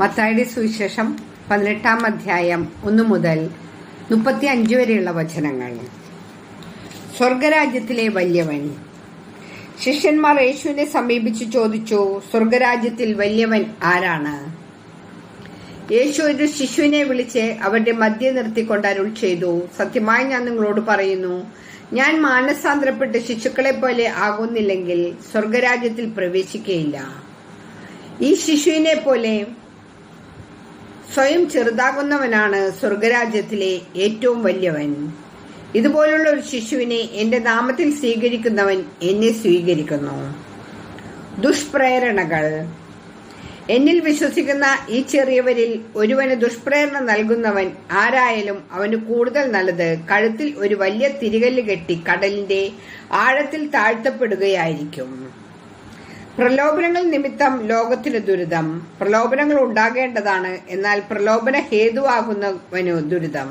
മത്തായുടെ സുവിശേഷം പതിനെട്ടാം അധ്യായം ഒന്നു മുതൽ മുപ്പത്തി അഞ്ച് വരെയുള്ള വചനങ്ങൾ. സ്വർഗരാജ്യത്തിലെ വല്യവൻ. ശിഷ്യന്മാർ യേശുവിനെ സമീപിച്ച് ചോദിച്ചു സ്വർഗരാജ്യത്തിൽ വല്യവൻ ആരാണ്? യേശു ഒരു ശിശുവിനെ വിളിച്ച് അവരുടെ മദ്യ നിർത്തിക്കൊണ്ട് അരുൾ ചെയ്തു സത്യമായി ഞാൻ നിങ്ങളോട് പറയുന്നു ഞാൻ മാനസാന്തരപ്പെട്ട് ശിശുക്കളെ പോലെ ആകുന്നില്ലെങ്കിൽ സ്വർഗരാജ്യത്തിൽ പ്രവേശിക്കുകയില്ല. ഈ ശിശുവിനെ പോലെ സ്വയം ചെറുതാകുന്നവനാണ് സ്വർഗരാജ്യത്തിലെ ഏറ്റവും വലിയവൻ. ഇതുപോലുള്ള ഒരു ശിശുവിനെ എന്റെ നാമത്തിൽ സ്വീകരിക്കുന്നവൻ എന്നെ സ്വീകരിക്കുന്നു. ദുഷ്പ്രേരണകൾ. എന്നിൽ വിശ്വസിക്കുന്ന ഈ ചെറിയവരിൽ ഒരുവന് ദുഷ്പ്രേരണ നൽകുന്നവൻ ആരായാലും അവന് കൂടുതൽ നല്ലത് കഴുത്തിൽ ഒരു വലിയ തിരികല്ല് കെട്ടി കടലിന്റെ ആഴത്തിൽ താഴ്ത്തപ്പെടുകയായിരിക്കും. പ്രലോഭനങ്ങൾ നിമിത്തം ലോകത്തിന് ദുരിതം. പ്രലോഭനങ്ങൾ ഉണ്ടാകേണ്ടതാണ്. എന്നാൽ പ്രലോഭന ഹേതുവാകുന്നവനു ദുരിതം.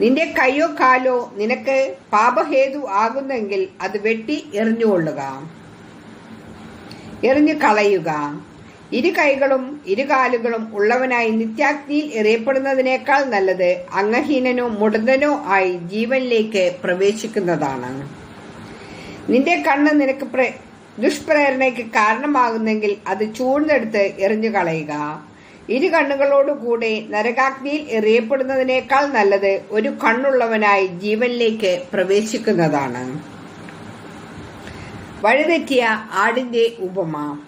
നിന്റെ കൈയോ കാലോ നിനക്ക് പാപഹേതു ആകുന്നെങ്കിൽ അത് വെട്ടി എറിഞ്ഞുകൊള്ളുക. എറിഞ്ഞു കളയുക. ഇരു കൈകളും ഇരു കാലുകളും ഉള്ളവനായി നിത്യാഗ്നിയിൽ എറിയപ്പെടുന്നതിനേക്കാൾ നല്ലത് അംഗഹീനനോ മുടന്തനോ ആയി ജീവനിലേക്ക് പ്രവേശിക്കുന്നതാണ്. നിന്റെ കണ്ണ് നിനക്ക് ദുഷ്പ്രേരണയ്ക്ക് കാരണമാകുന്നെങ്കിൽ അത് ചൂഴ്ന്നെടുത്ത് എറിഞ്ഞു കളയുക. ഇരു കണ്ണുകളോടുകൂടെ നരകാഗ്നിയിൽ എറിയപ്പെടുന്നതിനേക്കാൾ നല്ലത് ഒരു കണ്ണുള്ളവനായി ജീവനിലേക്ക് പ്രവേശിക്കുന്നതാണ്. വഴിതെറ്റിയ ആടിന്റെ ഉപമ.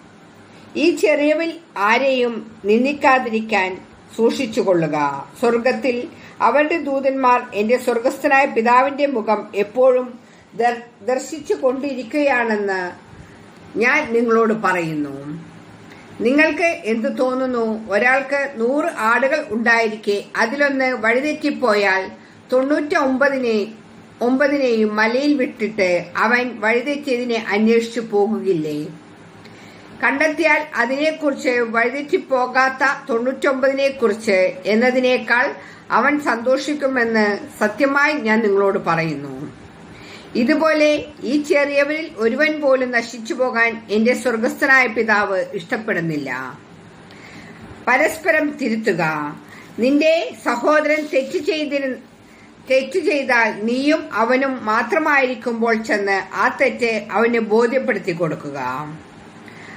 ഈ ചെറിയവിൽ ആരെയും നിന്ദിക്കാതിരിക്കാൻ സൂക്ഷിച്ചുകൊള്ളുക. സ്വർഗത്തിൽ അവന്റെ ദൂതന്മാർ എന്റെ സ്വർഗസ്ഥനായ പിതാവിന്റെ മുഖം എപ്പോഴും ദർ- ദർശിച്ചു കൊണ്ടിരിക്കുകയാണെന്ന് ഞാൻ നിങ്ങളോട് പറയുന്നു. നിങ്ങൾക്ക് എന്തു തോന്നുന്നു? ഒരാൾക്ക് നൂറ് ആടുകൾ ഉണ്ടായിരിക്കെ അതിലൊന്ന് വഴിതെറ്റിപ്പോയാൽ തൊണ്ണൂറ്റി ഒമ്പതിനെ ഒമ്പതിനെയും മലയിൽ വിട്ടിട്ട് അവൻ വഴിതെറ്റിയതിനെ അന്വേഷിച്ചു പോകുകയില്ലേ കണ്ടെത്തിയാൽ അതിനെക്കുറിച്ച് വഴിതെറ്റിപ്പോകാത്ത തൊണ്ണൂറ്റൊമ്പതിനെ കുറിച്ച് എന്നതിനേക്കാൾ അവൻ സന്തോഷിക്കുമെന്ന് സത്യമായി ഞാൻ നിങ്ങളോട് പറയുന്നു. ഇതുപോലെ ഈ ചെറിയവരിൽ ഒരുവൻ പോലും നശിച്ചു പോകാൻ എന്റെ സ്വർഗസ്ഥനായ പിതാവ് ഇഷ്ടപ്പെടുന്നില്ല. പരസ്പരം തിരുത്തുക. നിന്റെ സഹോദരൻ തെറ്റ് ചെയ്തിരു തെറ്റ് ചെയ്താൽ നീയും അവനും മാത്രമായിരിക്കുമ്പോൾ ചെന്ന് ആ തെറ്റ് അവന് ബോധ്യപ്പെടുത്തി കൊടുക്കുക.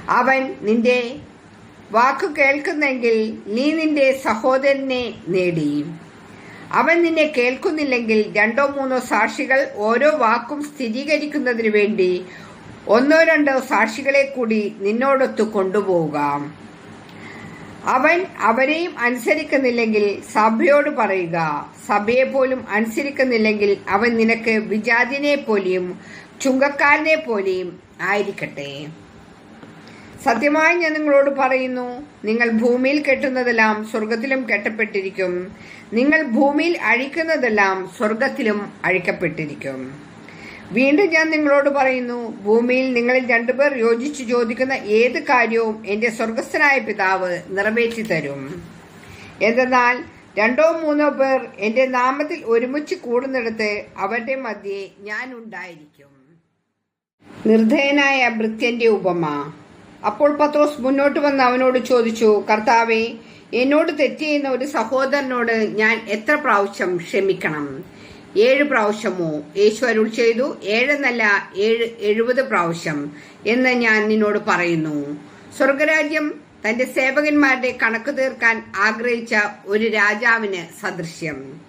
അവൻ നിന്റെ വാക്കു കേൾക്കുന്നെങ്കിൽ നീ നിന്റെ സഹോദരനെ നേടി. അവൻ നിന്നെ കേൾക്കുന്നില്ലെങ്കിൽ രണ്ടോ മൂന്നോ സാക്ഷികൾ ഓരോ വാക്കും സ്ഥിരീകരിക്കുന്നതിന് വേണ്ടി ഒന്നോ രണ്ടോ സാക്ഷികളെ കൂടി നിന്നോടൊത്ത് കൊണ്ടുപോവുക. അവൻ അവരെയും അനുസരിക്കുന്നില്ലെങ്കിൽ സഭയോട് പറയുക. സഭയെ പോലും അനുസരിക്കുന്നില്ലെങ്കിൽ അവൻ നിനക്ക് വിജാതിനെ പോലെയും ചുങ്കക്കാരനെ പോലെയും ആയിരിക്കട്ടെ. സത്യമായി ഞാൻ നിങ്ങളോട് പറയുന്നു നിങ്ങൾ ഭൂമിയിൽ കെട്ടുന്നതെല്ലാം സ്വർഗത്തിലും കെട്ടപ്പെട്ടിരിക്കും. നിങ്ങൾ ഭൂമിയിൽ അഴിക്കുന്നതെല്ലാം സ്വർഗത്തിലും അഴിക്കപ്പെട്ടിരിക്കും. വീണ്ടും ഞാൻ നിങ്ങളോട് പറയുന്നു ഭൂമിയിൽ നിങ്ങളിൽ രണ്ടുപേർ യോജിച്ച് ചോദിക്കുന്ന ഏത് കാര്യവും എന്റെ സ്വർഗസ്ഥനായ പിതാവ് നിറവേറ്റി തരും. എന്തെന്നാൽ രണ്ടോ മൂന്നോ പേർ എന്റെ നാമത്തിൽ ഒരുമിച്ച് കൂടുന്നിടത്ത് അവരുടെ മധ്യേ ഞാൻ ഉണ്ടായിരിക്കും. നിർദ്ധയനായ ഭൃത്യന്റെ ഉപമ. അപ്പോൾ പത്രോസ് മുന്നോട്ട് വന്ന് അവനോട് ചോദിച്ചു കർത്താവെ എന്നോട് തെറ്റ് ഒരു സഹോദരനോട് ഞാൻ എത്ര പ്രാവശ്യം ക്ഷമിക്കണം? ഏഴ് പ്രാവശ്യമോ? യേശു അരുൾ ചെയ്തു ഏഴെന്നല്ല ഏഴ് എഴുപത് പ്രാവശ്യം എന്ന് ഞാൻ നിന്നോട് പറയുന്നു. സ്വർഗരാജ്യം തന്റെ സേവകന്മാരുടെ കണക്ക് തീർക്കാൻ ആഗ്രഹിച്ച ഒരു രാജാവിന് സദൃശ്യം.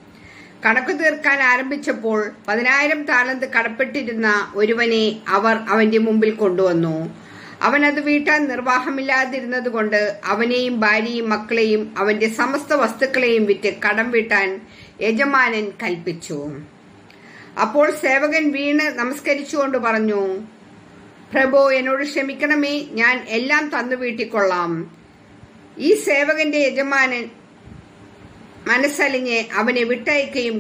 കണക്ക് തീർക്കാൻ ആരംഭിച്ചപ്പോൾ പതിനായിരം താലന്ത് കടപ്പെട്ടിരുന്ന ഒരുവനെ അവർ അവന്റെ മുമ്പിൽ കൊണ്ടുവന്നു. അവൻ അത് വീട്ടാൻ നിർവാഹമില്ലാതിരുന്നത് കൊണ്ട് അവനെയും ഭാര്യയും മക്കളെയും അവന്റെ സമസ്ത വസ്തുക്കളെയും വിറ്റ് കടം വീട്ടാൻ യജമാനൻ കൽപ്പിച്ചു. അപ്പോൾ സേവകൻ വീണ് നമസ്കരിച്ചുകൊണ്ട് പറഞ്ഞു പ്രഭു എന്നോട് ക്ഷമിക്കണമേ ഞാൻ എല്ലാം തന്നു വീട്ടിക്കൊള്ളാം. ഈ സേവകന്റെ യജമാനൻ മനസ്സലിഞ്ഞ് അവനെ വിട്ടയക്കുകയും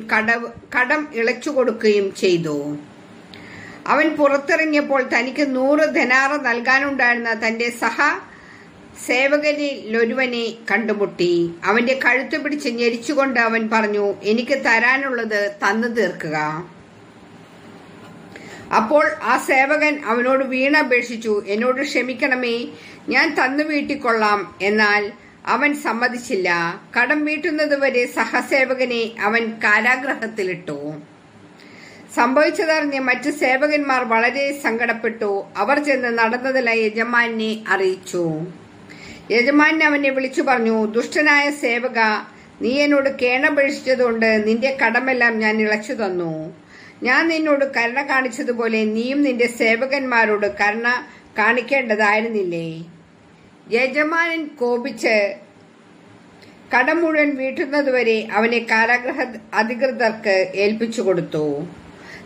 കടം ഇളച്ചു കൊടുക്കുകയും ചെയ്തു. അവൻ പുറത്തിറങ്ങിയപ്പോൾ തനിക്ക് നൂറ് ധനാറ് നൽകാനുണ്ടായിരുന്ന തന്റെ സഹ സേവകരിലൊരുവനെ കണ്ടുമുട്ടി. അവന്റെ കഴുത്തു പിടിച്ച് ഞെരിച്ചുകൊണ്ട് അവൻ പറഞ്ഞു എനിക്ക് തരാനുള്ളത് തന്നു തീർക്കുക. അപ്പോൾ ആ സേവകൻ അവനോട് വീണപേക്ഷിച്ചു എന്നോട് ക്ഷമിക്കണമേ ഞാൻ തന്നു വീട്ടിക്കൊള്ളാം. എന്നാൽ അവൻ സമ്മതിച്ചില്ല. കടം വീട്ടുന്നതുവരെ സഹസേവകനെ അവൻ കാരാഗ്രഹത്തിലിട്ടു. സംഭവിച്ചതറിഞ്ഞ് മറ്റു സേവകന്മാർ വളരെ സങ്കടപ്പെട്ടു. അവർ ചെന്ന് നടന്നതിലായി യജമാനെ അറിയിച്ചു. യജമാൻ അവനെ വിളിച്ചു പറഞ്ഞു ദുഷ്ടനായ സേവക നീ എന്നോട് കേണപേക്ഷിച്ചതുകൊണ്ട് നിന്റെ കടമെല്ലാം ഞാൻ ഇളച്ചു തന്നു. ഞാൻ നിന്നോട് കരുണ കാണിച്ചതുപോലെ നീയും നിന്റെ സേവകന്മാരോട് കരുണ കാണിക്കേണ്ടതായിരുന്നില്ലേ? യജമാനൻ കോപിച്ച് കടം മുഴുവൻ വീട്ടുന്നതുവരെ അവനെ കാരാഗ്രഹ അധികൃതർക്ക് ഏൽപ്പിച്ചു കൊടുത്തു.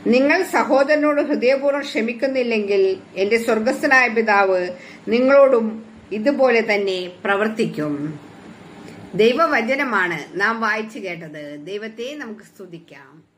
നിങ്ങൾ സഹോദരനോട് ഹൃദയപൂർവം ക്ഷമിക്കുന്നില്ലെങ്കിൽ എന്റെ സ്വർഗസ്ഥനായ പിതാവ് നിങ്ങളോടും ഇതുപോലെ തന്നെ പ്രവർത്തിക്കും. ദൈവവചനമാണ് നാം വായിച്ചു കേട്ടത്. ദൈവത്തെ നമുക്ക് സ്തുതിക്കാം.